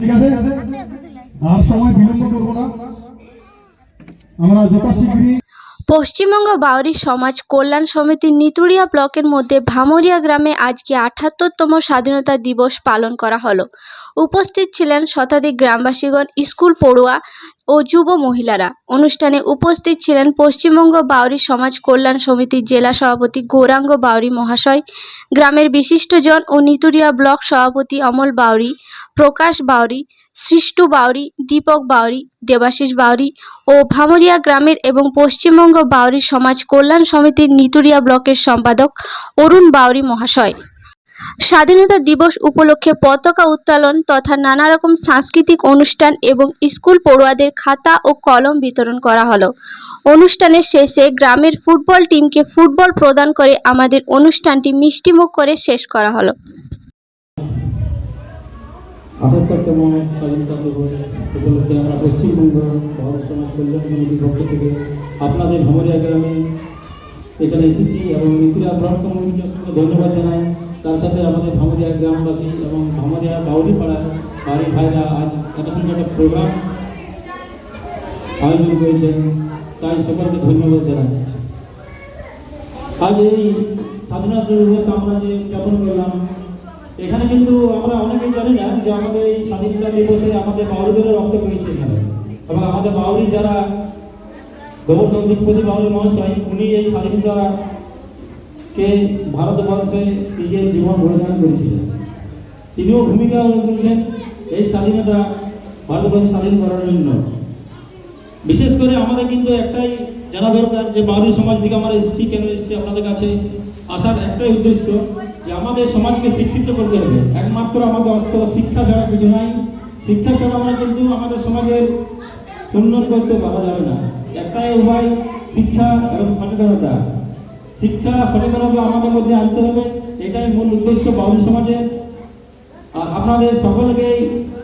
ঠিক আছে? আর সময় বিলম্ব করব না। আমরা যথাশীঘ্রই পশ্চিমবঙ্গ বাউরি সমাজ কল্যাণ সমিতির নিতুড়িয়া ব্লকের মধ্যে ভামরিয়া গ্রামে আজকে আঠাত্তরতম স্বাধীনতা দিবস পালন করা হলো। উপস্থিত ছিলেন শতাধিক গ্রামবাসীগণ, স্কুল পড়ুয়া ও যুব মহিলারা। অনুষ্ঠানে উপস্থিত ছিলেন পশ্চিমবঙ্গ বাউরি সমাজ কল্যাণ সমিতির জেলা সভাপতি গৌরাঙ্গ বাউরি মহাশয়, গ্রামের বিশিষ্টজন ও নিতুড়িয়া ব্লক সভাপতি অমল বাউরি, প্রকাশ বাউরি সৃষ্টু বাউরি, দীপক বাউরি, দেবাশিস বাউরি ও ভামরিয়া গ্রামের এবং পশ্চিমবঙ্গ বাউরি সমাজ কল্যাণ সমিতির নিতুরিয়া ব্লকের সম্পাদক অরুণ বাউরি মহাশয়। স্বাধীনতা দিবস উপলক্ষে পতাকা উত্তোলন তথা নানা রকম সাংস্কৃতিক অনুষ্ঠান এবং স্কুল পড়ুয়াদের খাতা ও কলম বিতরণ করা হলো। অনুষ্ঠানের শেষে গ্রামের ফুটবল টিমকে ফুটবল প্রদান করে আমাদের অনুষ্ঠানটি মিষ্টিমুখ করে শেষ করা হলো। আঠাত্তরতম স্বাধীনতা দিবস উপলক্ষে আমরা পশ্চিমবঙ্গ ভারত কল্যাণ সমিতির পক্ষ থেকে আপনাদের ভমরিয়া গ্রামে এখানে এসেছি এবং মিত্রা ব্লক ধন্যবাদ জানাই। তার সাথে আমাদের ভামরিয়া গ্রামবাসী এবং ভামরিয়া বাউরিপাড়া বাড়ির ভাইরা আজ এত একটা প্রোগ্রাম আয়োজন করেছেন, তাই সকলকে ধন্যবাদ জানাই। আজ এই স্বাধীনতা দিবস আমরা যে উদযাপন করলাম এখানে কিন্তু আমরা অনেকেই জানি না যে আমাদের এই স্বাধীনতা দিবসে আমাদের বাউরিদের রক্ত পেয়েছে এখানে। এবং আমাদের বাউরি যারা গোবর্ধন দিকপতি বাউরি মহাশয়, উনি এই স্বাধীনতা কে ভারতবর্ষে নিজের জীবন বলিদান করেছিলেন। তিনিও ভূমিকা করেছেন এই স্বাধীনতা ভারতবর্ষ স্বাধীন করার জন্য। বিশেষ করে আমাদের কিন্তু একটাই জানা দরকার যে বাউরি সমাজ থেকে আমরা এসেছি, কেন এসেছি আপনাদের কাছে আসার একটাই উদ্দেশ্য যে আমাদের সমাজকে শিক্ষিত করতে হবে। একমাত্র আমাদের অস্ত্র শিক্ষা ছাড়া কিছু নাই। শিক্ষা ছাড়া আমরা কিন্তু আমাদের সমাজের উন্নত করতে পারা যাবে না। একটাই উপায়, শিক্ষা এবং সচেতনতা। শিক্ষা, সচেতনতা আমাদের মধ্যে আনতে হবে। এটাই মূল উদ্দেশ্য বাউল সমাজের। আর আপনাদের সকলকেই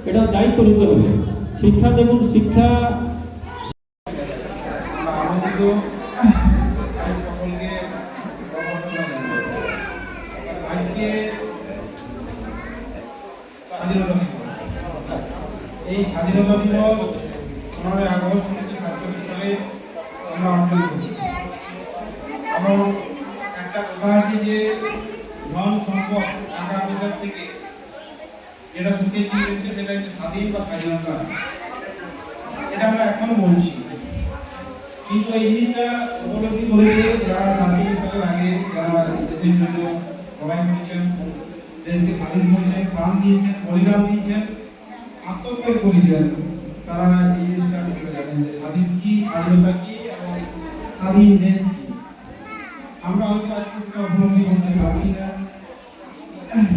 এটা দায়িত্ব নিতে হবে। শিক্ষা দেখুন, শিক্ষা আনন্দিত আমি সকলকে অভ্যর্থনা জানাই। আজকে স্বাধীনতা দিবস। এই স্বাধীনতা দিবস পনেরোই আগস্ট উনিশশো সাতচল্লিশ সালে আমরা অর্জন করি এবং একটা কথা আছে যে ধন সম্পদ টাকা পয়সার থেকে যেটা সুখে দিয়েছে সেটা হচ্ছে স্বাধীন বা স্বাধীনতা। এটা আমরা এখনও বলছি। কিন্তু এই জিনিসটা উপলব্ধি করেছে যারা শান্তি সালের আগে যারা দেশের জন্য লড়াই করেছেন দেশকে স্বাধীন করেছেন, প্রাণ দিয়েছেন বলিদান দিয়েছেন, আত্মত্যাগ করেছেন তারা এই বুঝতে জানেন যে স্বাধীন কি, স্বাধীনতা কি এবং স্বাধীন দেশ আমরা হয়তো আজকে সেটা উপলব্ধি করতে পারছি না।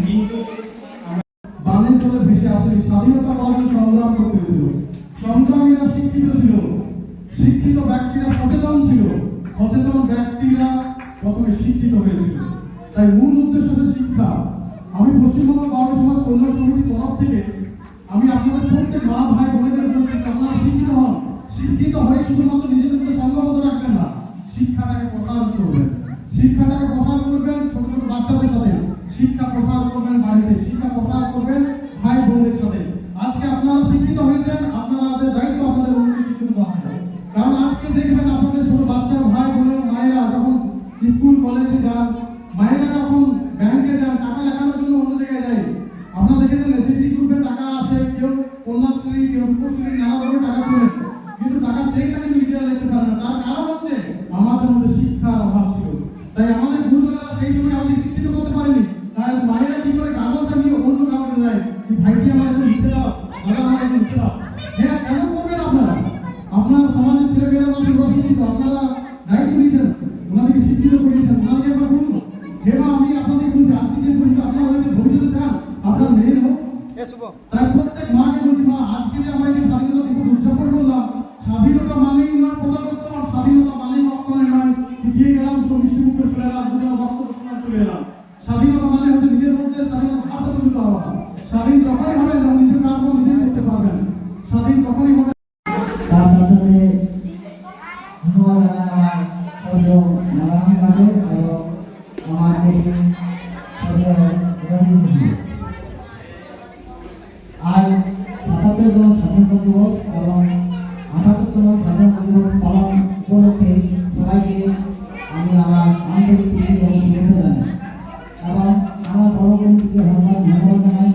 কিন্তু বানের জলে ভেসে আসেনি স্বাধীনতা পাওয়ার সংগ্রাম করতে হয়েছিল সংগ্রামীরা শিক্ষিত ছিল। শিক্ষিত ব্যক্তিরা সচেতন ছিল। সচেতন ব্যক্তিরা প্রথমে শিক্ষিত হয়েছিল। তাই মূল উদ্দেশ্য হচ্ছে শিক্ষা। আমি পশ্চিমবঙ্গ বাউল সমাজ কল্যাণ সমিতির তরফ থেকে আমি আপনাদের প্রত্যেক মা ভাই বোনেদের বলছি আপনারা শিক্ষিত হন। শিক্ষিত হয়ে শুধুমাত্র নিজেদের মধ্যে সংগ্রহ রাখবেন না, শিক্ষাটাকে প্রসার করবেন। শিক্ষাটাকে প্রসার করবেন ছোট ছোট বাচ্চাদের সাথে। শিক্ষা প্রসার করবেন বাড়িতে। শিক্ষা প্রসার করবেন ভাই বোনদের সাথে। আজকে আপনারা শিক্ষিত হয়েছেন আপনাদের দায়িত্ব আপনাদের অন্যকে শিক্ষিত হবে। কারণ আজকে দেখবেন আপনাদের ছোট বাচ্চা ভাই বোনের মায়েরা যখন স্কুল, কলেজে যান মায়েরা যখন ব্যাংকে যান, টাকা লেখানোর জন্য অন্য জায়গায় যাই আপনারা দেখেছেন এসএসসি গ্রুপে টাকা আসে, কেউ কন্যাশ্রী, কেউ রূপশ্রী নানা ধরনের টাকা তোলে কিন্তু টাকা চেকটা কিন্তু নিজেরা লিখতে পারে না তার কারণ হচ্ছে আমাদের মধ্যে শিক্ষার অভাব ছিল তাই আমাদের গুরুজনেরা সেই সময় আমাদের শিক্ষিত করতে পারেনি তাই মায়েরা কি করে কাগজটা নিয়ে অন্য কাউকে দেয় কি ভাইটি আমার একটু লিখতে দাও দাদা আমার একটু লিখতে দাও হ্যাঁ কেন করবেন আপনারা আপনার সমাজের ছেলে মেয়েরা মানুষ শিক্ষিত আপনারা দায়িত্ব নিয়েছেন ওনাদেরকে শিক্ষিত করিয়েছেন ওনাদেরকে একবার বলুন হে মা আমি আপনাদের বলছি আজকে যে বলছি আপনারা হয়েছে ভবিষ্যতে চান আপনার মেয়ে হোক তাই প্রত্যেক মাকে বলছি মা, আজকে যে আমরা এই স্বাধীনতা দিবস উদযাপন করলাম, স্বাধীনতা মানেই নয় প্রজাতন্ত্র, আর স্বাধীনতা মানেই কখনোই নয় গিয়ে গেলাম তো মিষ্টি মুখে চলে এলাম, দুজন রক্ত চলে এলাম। স্বাধীনতা মানে হচ্ছে নিজের মধ্যে স্বাধীনতা ভাবটা তুলতে হওয়া স্বাধীন যখনই হবে, নিজের কাজ নিজেই করতে পারবেন। স্বাধীন তখনই হবে দিবস এবং আঠাত্তরতম আমি আমার আন্তরিক শুভেচ্ছা জানাই। এবং আমার বড় ধন্যবাদ ধন্যবাদ জানাই।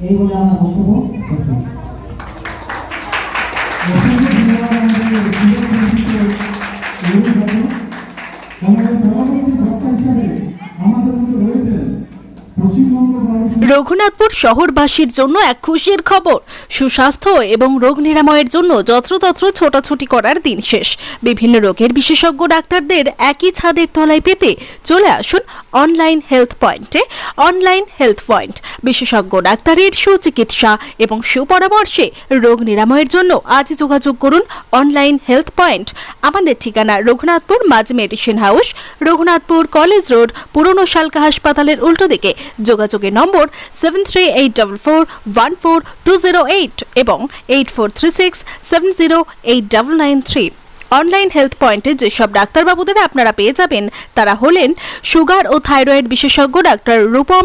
এই বলে আমার বক্তব্য। রঘুনাথপুর শহরবাসীর জন্য এক খুশির খবর। সুস্বাস্থ্য এবং রোগ নিরাময়ের জন্য যত্রতত্র ছোটাছুটি করার দিন শেষ। বিভিন্ন রোগের বিশেষজ্ঞ ডাক্তারদের একই ছাদের তলায় পেতে চলে আসুন অনলাইন হেলথ পয়েন্টে। Online health point. বিশেষজ্ঞ ডাক্তারের সুচিকিৎসা এবং সুপরামর্শে রোগ নিরাময়ের জন্য আজ যোগাযোগ করুন অনলাইন হেলথ পয়েন্ট। আমাদের ঠিকানা রঘুনাথপুর মাঝ medicine house, Raghunathpur college road, পুরনো শালকা হাসপাতালের উল্টো দিকে। যোগাযোগের নম্বর seven three eight double four one four two zero eight এবং eight four three six seven zero eight double nine three. Online health পয়েন্টে যেসব ডাক্তারবাবুদের আপনারা পেয়ে যাবেন, তারা হলেন সুগার ও থাইরয়েড বিশেষজ্ঞ ডাক্তার রূপম